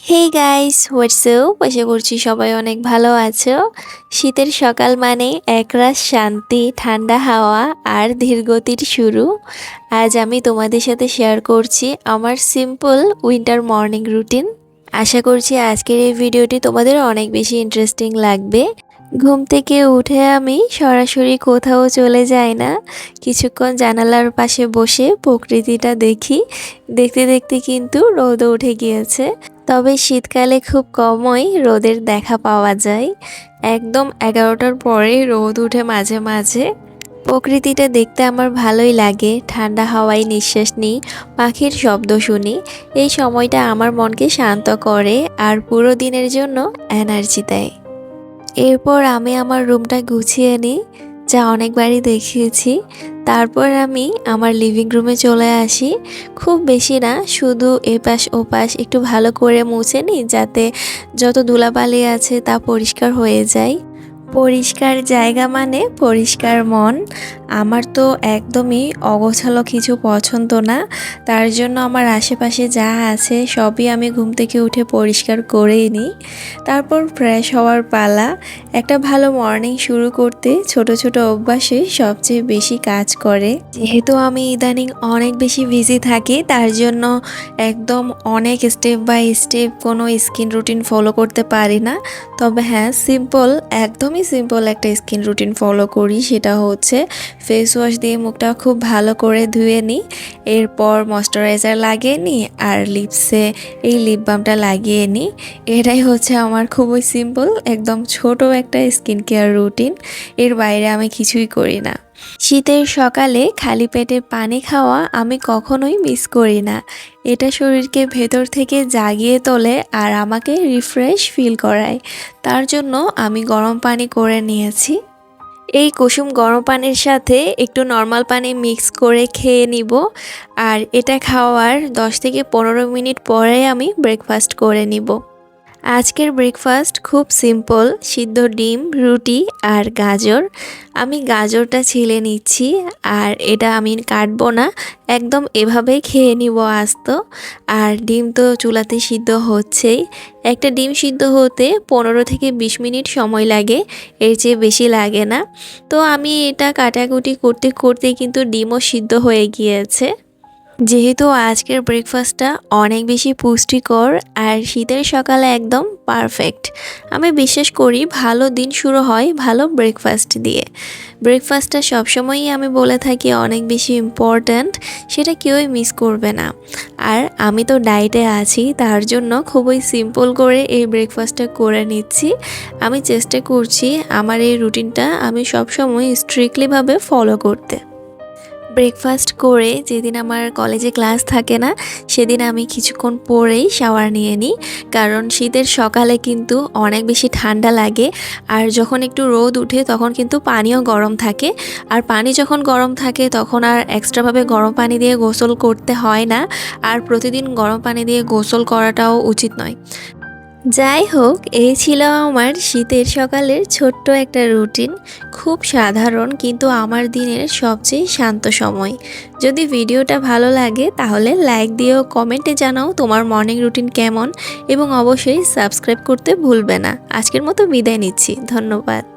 Hey guys WhatsApp আশা করছি সবাই অনেক ভালো আছো। শীতের সকাল মানে একরাশ শান্তি, ঠান্ডা হাওয়া আর ধীরগতির শুরু। আজ আমি তোমাদের সাথে শেয়ার করছি আমার সিম্পল উইন্টার মর্নিং রুটিন আশা করছি আজকের এই ভিডিওটি তোমাদের অনেক বেশি ইন্টারেস্টিং লাগবে। ঘুম থেকে উঠে আমি সরাসরি কোথাও চলে যাই না। কিছুক্ষণ জানালার পাশে বসে প্রকৃতিটা দেখি। দেখতে দেখতে কিন্তু রোদ উঠে গিয়েছে। তবে শীতকালে খুব কমই রোদের দেখা পাওয়া যায়। একদম এগারোটার পরে রোদ উঠে মাঝে মাঝে। প্রকৃতিটা দেখতে আমার ভালোই লাগে, ঠান্ডা হাওয়ায় নিঃশ্বাস নিই, পাখির শব্দ শুনি। এই সময়টা আমার মনকে শান্ত করে আর পুরো দিনের জন্য এনার্জি দেয়। এরপর আমি আমার রুমটা গুছিয়ে নিই। যা অনেকবারই দেখিয়েছি। তারপর আমি আমার লিভিং রুমে চলে আসি। খুব বেশি না, শুধু এপাশ ওপাশ একটু ভালো করে মুছে নিই যাতে যত ধুলাবালি আছে তা পরিষ্কার হয়ে যায়। পরিষ্কার জায়গা মানে পরিষ্কার মন। আমার তো একদমই অগোছালো কিছু পছন্দ না। তার জন্য আমার আশেপাশে যা আছে সবই আমি ঘুম থেকে উঠে পরিষ্কার করেই নিই। তারপর ফ্রেশ হওয়ার পালা, একটা ভালো মর্নিং শুরু করতে ছোট ছোট অভ্যাসে সবচেয়ে বেশি কাজ করে। যেহেতু আমি ইদানিং অনেক বেশি বিজি থাকি, তার জন্য একদম অনেক স্টেপ বাই স্টেপ কোনো স্কিন রুটিন ফলো করতে পারি না। তবে হ্যাঁ সিম্পল একদমই সিম্পল একটা স্কিন রুটিন ফলো করি, সেটা হচ্ছে ফেস ওয়াশ দিয়ে মুখটা খুব ভালো করে ধুয়ে নিই, এরপর ময়শ্চারাইজার লাগিয়ে নিই আর লিপসে এই লিপ বামটা লাগিয়ে নিই। এটাই হচ্ছে আমার খুবই সিম্পল একদম ছোট একটা স্কিন কেয়ার রুটিন এর বাইরে আমি কিছুই করি না। শীতের সকালে খালি পেটে পানি খাওয়া আমি কখনোই মিস করি না। এটা শরীরকে ভেতর থেকে জাগিয়ে তোলে আর আমাকে রিফ্রেশ ফিল করায়। তার জন্য আমি গরম পানি করে নিয়েছি। এই কুসুম গরম পানির সাথে একটু নর্মাল পানি মিক্স করে খেয়ে নিব। আর এটা খাওয়ার 10 থেকে পনেরো মিনিট পরে আমি ব্রেকফাস্ট করে নিব। আজকের ব্রেকফাস্ট খুব সিম্পল সিদ্ধ ডিম, রুটি আর গাজর। আমি গাজরটা ছিলে নিচ্ছি আর এটা আমি কাটবো না, একদম এভাবেই খেয়ে নিব আস্ত। আর ডিম তো চুলাতে সিদ্ধ হচ্ছেই। একটা ডিম সিদ্ধ হতে পনেরো থেকে বিশ মিনিট সময় লাগে, এর চেয়ে বেশি লাগে না। তো আমি এটা কাটাকুটি করতে করতে কিন্তু ডিমও সিদ্ধ হয়ে গিয়েছে। যেহেতু আজকের ব্রেকফাস্টটা অনেক বেশি পুষ্টিকর আর শীতের সকালে একদম পারফেক্ট আমি বিশ্বাস করি ভালো দিন শুরু হয় ভালো ব্রেকফাস্ট দিয়ে। ব্রেকফাস্টটা সবসময়ই আমি বলে থাকি অনেক বেশি ইম্পর্ট্যান্ট সেটা কেউই মিস করবে না। আর আমি তো ডায়েটে আছি, তার জন্য খুবই সিম্পল করে এই ব্রেকফাস্টটা করে নিচ্ছি। আমি চেষ্টা করছি আমার এই রুটিনটা আমি সবসময় স্ট্রিক্টলিভাবে ফলো করতে। ব্রেকফাস্ট করে যেদিন আমার কলেজে ক্লাস থাকে না, সেদিন আমি কিছুক্ষণ পরেই শাওয়ার নিয়ে নিই। কারণ শীতের সকালে কিন্তু অনেক বেশি ঠান্ডা লাগে আর যখন একটু রোদ উঠে তখন কিন্তু পানিও গরম থাকে। আর পানি যখন গরম থাকে তখন আর এক্সট্রাভাবে গরম পানি দিয়ে গোসল করতে হয় না। আর প্রতিদিন গরম পানি দিয়ে গোসল করাটাও উচিত নয়। যাই হোক, এই ছিল আমার শীতের সকালের ছোট্ট একটা রুটিন। খুব সাধারণ, কিন্তু আমার দিনের সবচেয়ে শান্ত সময়। যদি ভিডিওটা ভালো লাগে, তাহলে লাইক দিয়েও কমেন্টে জানাও তোমার মর্নিং রুটিন কেমন, এবং অবশ্যই সাবস্ক্রাইব করতে ভুলবে না। আজকের মতো বিদায় নিচ্ছি। ধন্যবাদ।